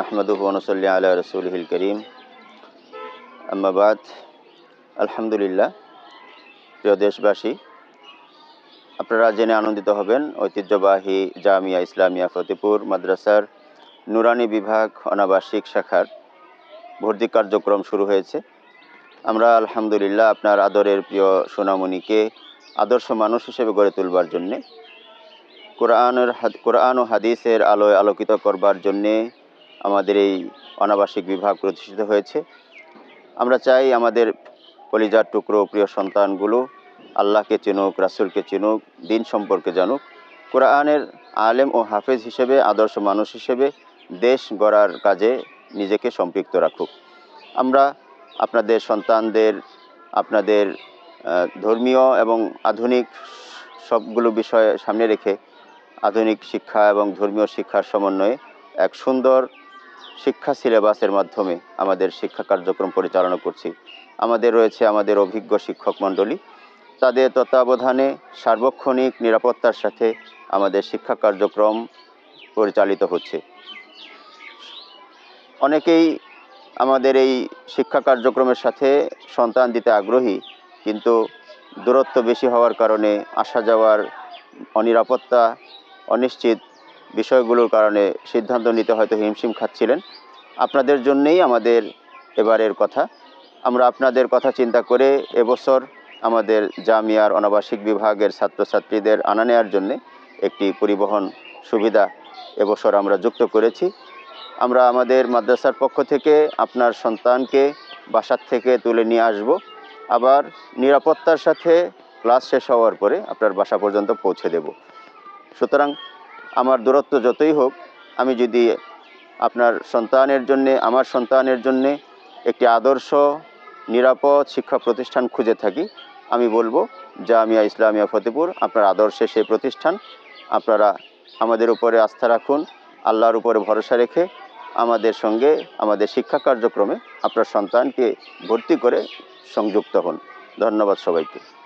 নাহমাদুহু নসল্লি আলা রসুলহিল করিম আম্মাবাদ আলহামদুলিল্লাহ, প্রিয় দেশবাসী, আপনারা জেনে আনন্দিত হবেন ঐতিহ্যবাহী জামিয়া ইসলামিয়া ফতেপুর মাদ্রাসার নুরানি বিভাগ অনাবাসিক শাখার ভর্তি কার্যক্রম শুরু হয়েছে। আমরা আলহামদুলিল্লাহ আপনার আদরের প্রিয় সোনামণিকে আদর্শ মানুষ হিসেবে গড়ে তুলবার জন্যে, কোরআনের কোরআন ও হাদিসের আলোয় আলোকিত করবার জন্যে আমাদের এই অনাবাসিক বিভাগ প্রতিষ্ঠিত হয়েছে। আমরা চাই আমাদের কলিজার টুকরো প্রিয় সন্তানগুলো আল্লাহকে চিনুক, রাসুলকে চিনুক, দিন সম্পর্কে জানুক। কোরআনের আলেম ও হাফেজ হিসেবে, আদর্শ মানুষ হিসেবে দেশ গড়ার কাজে নিজেকে সম্পৃক্ত রাখুক। আমরা আপনাদের সন্তানদের, আপনাদের ধর্মীয় এবং আধুনিক সবগুলো বিষয় সামনে রেখে আধুনিক শিক্ষা এবং ধর্মীয় শিক্ষার সমন্বয়ে এক সুন্দর শিক্ষা সিলেবাসের মাধ্যমে আমাদের শিক্ষা কার্যক্রম পরিচালনা করছি। আমাদের রয়েছে আমাদের অভিজ্ঞ শিক্ষক মণ্ডলী। তাদের তত্ত্বাবধানে সার্বক্ষণিক নিরাপত্তার সাথে আমাদের শিক্ষা কার্যক্রম পরিচালিত হচ্ছে। অনেকেই আমাদের এই শিক্ষা কার্যক্রমের সাথে সন্তান দিতে আগ্রহী, কিন্তু দূরত্ব বেশি হওয়ার কারণে আসা যাওয়ার অনিরাপত্তা, অনিশ্চিত বিষয়গুলোর কারণে সিদ্ধান্ত নিতে হয়তো হিমশিম খাচ্ছিলেন। আপনাদের জন্যেই আমাদের এবারের কথা। আমরা আপনাদের কথা চিন্তা করে এবছর আমাদের জামিয়ার অনাবাসিক বিভাগের ছাত্রছাত্রীদের আনা নেওয়ার জন্যে একটি পরিবহন সুবিধা এবছর আমরা যুক্ত করেছি। আমরা আমাদের মাদ্রাসার পক্ষ থেকে আপনার সন্তানকে বাসার থেকে তুলে নিয়ে আসব। আবার নিরাপত্তার সাথে ক্লাস শেষ হওয়ার পরে আপনার বাসা পর্যন্ত পৌঁছে দেব। সুতরাং আমার দূরত্ব যতই হোক, আমি যদি আপনার সন্তানের জন্যে, আমার সন্তানের জন্যে একটি আদর্শ, নিরাপদ শিক্ষা প্রতিষ্ঠান খুঁজে থাকি, আমি বলব, জামিয়া ইসলামিয়া ফতেপুর, আপনার আদর্শে সেই প্রতিষ্ঠান, আপনারা আমাদের উপরে আস্থা রাখুন, আল্লাহর উপরে ভরসা রেখে আমাদের সঙ্গে, আমাদের শিক্ষা কার্যক্রমে আপনার সন্তানকে ভর্তি করে সংযুক্ত হন। ধন্যবাদ সবাইকে।